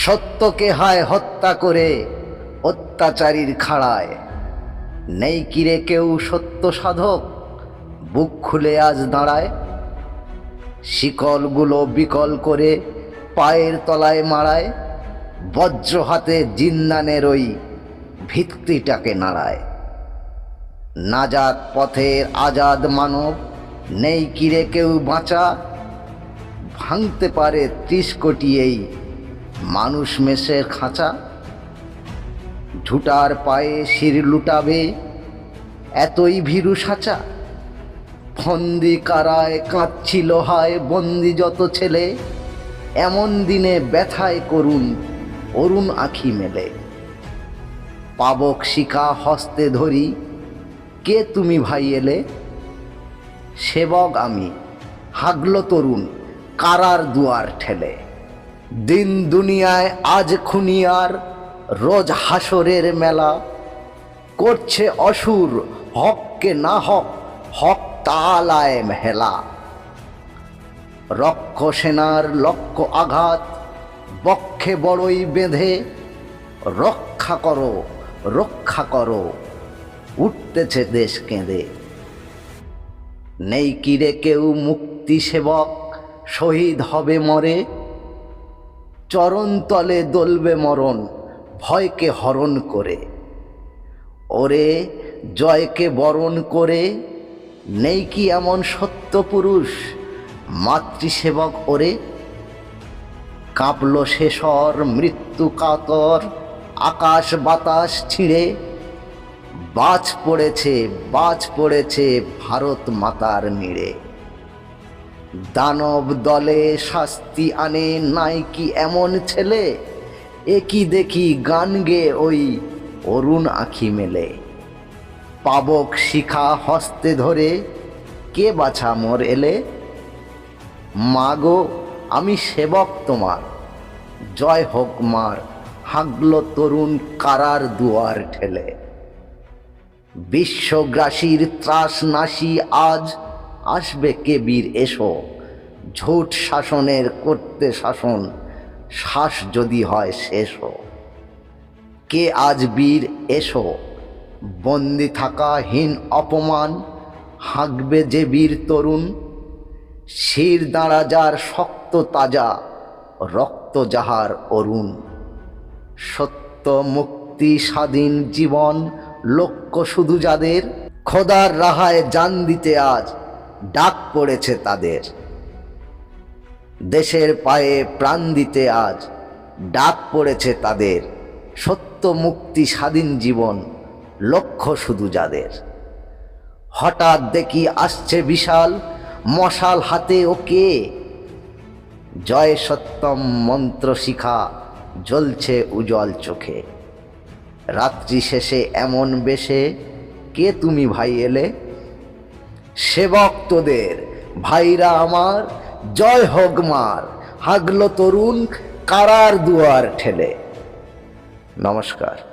সত্যকে হায় হত্যা করে অত্যাচারীর খাড়ায়। নেই কিরে কেউ সত্য সাধক, বুক খুলে আজ দাঁড়ায়। শিকলগুলো বিকল করে পায়ের তলায় মারায় বজ্র হাতে জিন্নানের ওই ভিত্তিটাকে নাড়ায়। নাজাত পথের আজাদ মানব, নেই কিরে কেউ বাঁচা, ভাঙতে পারে ত্রিশ কোটি এই মানুষ মেষের খাঁচা, ঝুটার পায়ে শির লুটাবে, এতই ভীরু সাঁচা। ফন্দি কারায় কাঁদছিল হায় বন্দি যত ছেলে, এমন দিনে ব্যথায় করুন অরুণ আখি মেলে। পাবক শিখা হস্তে ধরি, কে তুমি ভাই এলে? সেবক আমি, হাগল তরুণ, কারার দুয়ার ঠেলে। দিন দুনিয়ায় আজ খুনিয়ার, রোজ হাসরের মেলা। করছে অসুর, হককে না হক হক তালায় হেলা রক্ষ সেনার লক্ষ আঘাত, বক্ষে বড়ই বেঁধে, রক্ষা করো রক্ষা করো, উঠতেছে দেশ কেঁদে। নেই কিরে কেউ মুক্তি সেবক, শহীদ হবে মরে চরণতলে দলবে মরণ, ভয়কে হরণ করে। ওরে, জয়কে বরণ করে, নেই কি এমন সত্য পুরুষ, মাতৃসেবক ওরে? কাঁপল শেষর মৃত্যু কাতর, আকাশ বাতাস ছিঁড়ে। বাজ পড়েছে বাজ পড়েছে ভারত মাতার নিড়ে। দানব দলে শাস্তি আনে, নাই কি এমন ছেলে? একই দেখি গান গে ওই অরুণ আখি মেলে। পাবক শিখা হস্তে ধরে, কে বাছা মোর এলে? মাগো আমি সেবক তোমার। জয় হোক মার, হাগল তরুণ কারার দুয়ার ঠেলে। বিশ্বগ্রাসীর ত্রাস নাশি আজ আসবে কে বীর এসো? ঝুট শাসনের করতে শাসন, শ্বাস যদি হয় শেষও। কে আজ বীর এসো? বন্দি থাকা হীন অপমান, হাঁকবে যে বীর তরুণ। শির দাঁড়া যার শক্ত তাজা, রক্ত যাহার অরুণ। সত্য মুক্তি স্বাধীন জীবন, লক্ষ্য শুধু যাদের। খোদার রাহায় জান দিতে আজ ডাক পড়েছে তাদের। দেশের পায়ে প্রাণ দিতে আজ ডাক পড়েছে তাদের। সত্য মুক্তি স্বাধীন জীবন লক্ষ্য শুধু যাদের। হঠাৎ দেখি আসছে বিশাল মশাল হাতে ওকে জয় সত্যম মন্ত্র শিখা জ্বলছে উজ্জ্বল চোখে। রাত্রি শেষে এমন বেশে কে তুমি ভাই এলে? সেবক তোদের ভাইরা আমার জয় হোক মার হাগল তরুণ কারার দুয়ার ঠেলে। নমস্কার।